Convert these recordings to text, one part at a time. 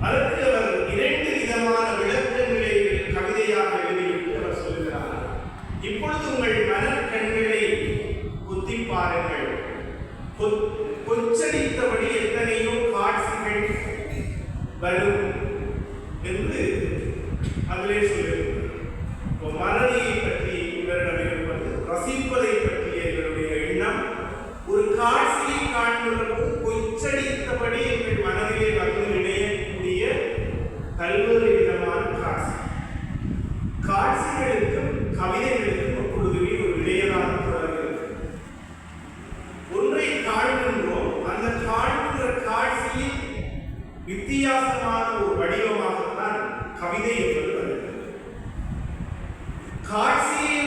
அதற்கு அவர் இரண்டு விதமான விளக்கங்களை கவிதையாக எழுதிவிட்டு அவர் சொல்கிறார். இப்பொழுது உங்கள் மனக்கண்களை குத்தி பாருங்கள். கொ- கொச்சடித்தபடி எத்தனையோ காட்சிகள் வரும் என்று அதிலே சொல்லியிருக்கிறார் வித்தியாசமான ஒரு வடிவமாகத்தான் கவிதை என்பது வருகிறது. காட்சியை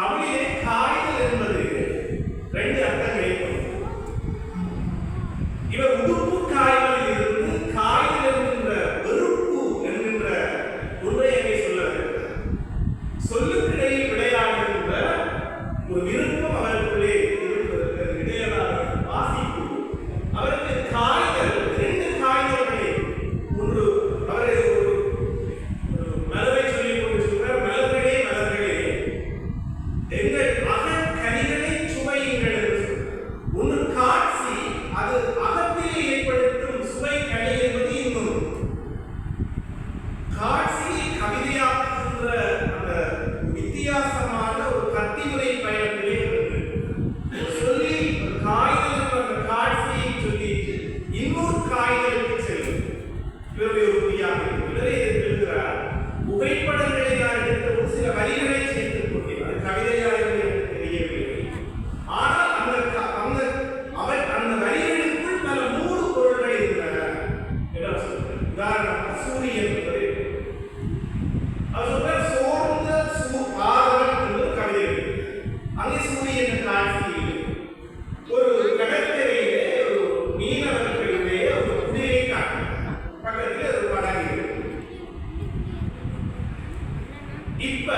How many இப்ப